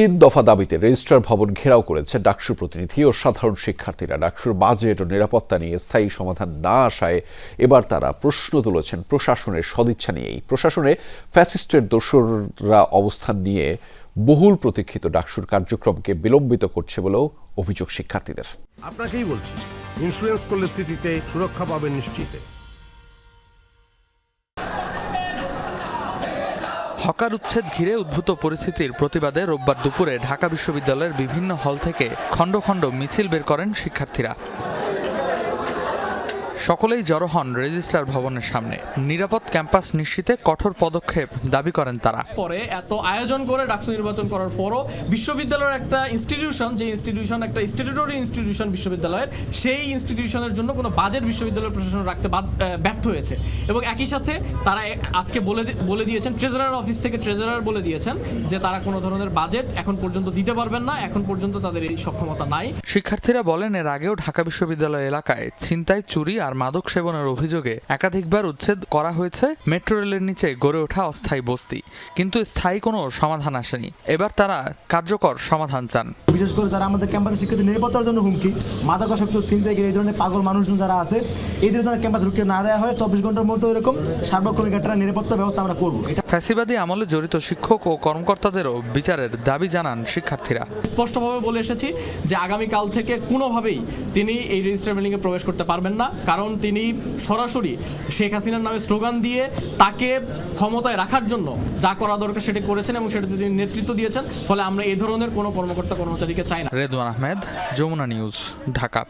তিন দফা দাবিতে রেজিস্ট্রার ভবন ঘেরাও করেছে ডাকসুর প্রতিনিধি ও সাধারণ শিক্ষার্থীরা। ডাকসুর বাজেট ও নিরাপত্তা নিয়ে স্থায়ী সমাধান না আসায় এবার তারা প্রশ্ন তুলেছেন প্রশাসনের সদিচ্ছা নিয়েই। প্রশাসনে ফ্যাসিস্টের দোসররা অবস্থান নিয়ে বহুল প্রতীক্ষিত ডাকসুর কার্যক্রমকে বিলম্বিত করছে বলেও অভিযোগ শিক্ষার্থীদের। আপনাকেই বলছি ইন্স্যুরেন্স করলে সিটিতে সুরক্ষা পাবেন নিশ্চিতে। হকার উচ্ছেদ ঘিরে উদ্ভূত পরিস্থিতির প্রতিবাদে রোববার দুপুরে ঢাকা বিশ্ববিদ্যালয়ের বিভিন্ন হল থেকে খণ্ড খণ্ড মিছিল বের করেন শিক্ষার্থীরা। সকলেই জড়ো হন রেজিস্ট্রার ভবনের সামনে। নিরাপদ ক্যাম্পাস নিশ্চিতে কঠোর পদক্ষেপ দাবি করেন তারা। পরে এত আয়োজন করে ডাকসু নির্বাচন করার পরও বিশ্ববিদ্যালয়ের একটা ইনস্টিটিউশন যে ইনস্টিটিউশন একটা স্ট্যাটুটরি ইনস্টিটিউশন বিশ্ববিদ্যালয়ের সেই ইনস্টিটিউশনের জন্য কোনো বাজেট বিশ্ববিদ্যালয় প্রশাসন রাখতে ব্যর্থ হয়েছে। এবং একই সাথে তারা আজকে বলে বলে দিয়েছেন ট্রেজারার অফিস থেকে ট্রেজারার বলে দিয়েছেন যে তারা কোনো ধরনের বাজেট এখন পর্যন্ত দিতে পারবেন না এখন পর্যন্ত তাদের এই সক্ষমতা নাই। শিক্ষার্থীরা বলেন এর আগেও ঢাকা বিশ্ববিদ্যালয় এলাকায় ছিনতাই চুরি আর মাদক সেবনের অভিযোগে একাধিকবার উচ্ছেদ করা হয়েছে মেট্রো রেলের নিচে গড়ে ওঠা অস্থায়ী বস্তি। কিন্তু স্থায়ী কোনো সমাধান আসেনি। এবার তারা কার্যকর সমাধান চান। বিশেষ করে যারা আমাদের ক্যাম্পাসে শিক্ষার্থী নিরাপত্তার জন্য হুমকি মাদকাসক্ত ছিনতাইগিরি এই ধরনের পাগল মানুষজন যারা আছে এদের জন্য ক্যাম্পাসে ঢুকতে না দেওয়া হয় চব্বিশ ঘণ্টার মধ্যে এরকম সার্বক্ষণিক একটা নিরাপত্তা ব্যবস্থা আমরা করব। এটা ফ্যাসিবাদী আমলে জড়িত শিক্ষক ও কর্মকর্তাদেরও বিচারের দাবি জানান শিক্ষার্থীরা। স্পষ্টভাবে বলে এসেছি যে আগামীকাল থেকে কোনোভাবেই তিনি এই রেজিস্টার বিল্ডিংয়ে প্রবেশ করতে পারবেন না। কারণ তিনি সরাসরি শেখ হাসিনার নামে স্লোগান দিয়ে তাকে ক্ষমতায় রাখার জন্য যা করা দরকার সেটি করেছেন এবং সেটাতে তিনি নেতৃত্ব দিয়েছেন। ফলে আমরা এ ধরনের কোনো কর্মকর্তা কর্মচারীকে চাই না। রেদওয়ান আহমেদ, যমুনা নিউজ, ঢাকা।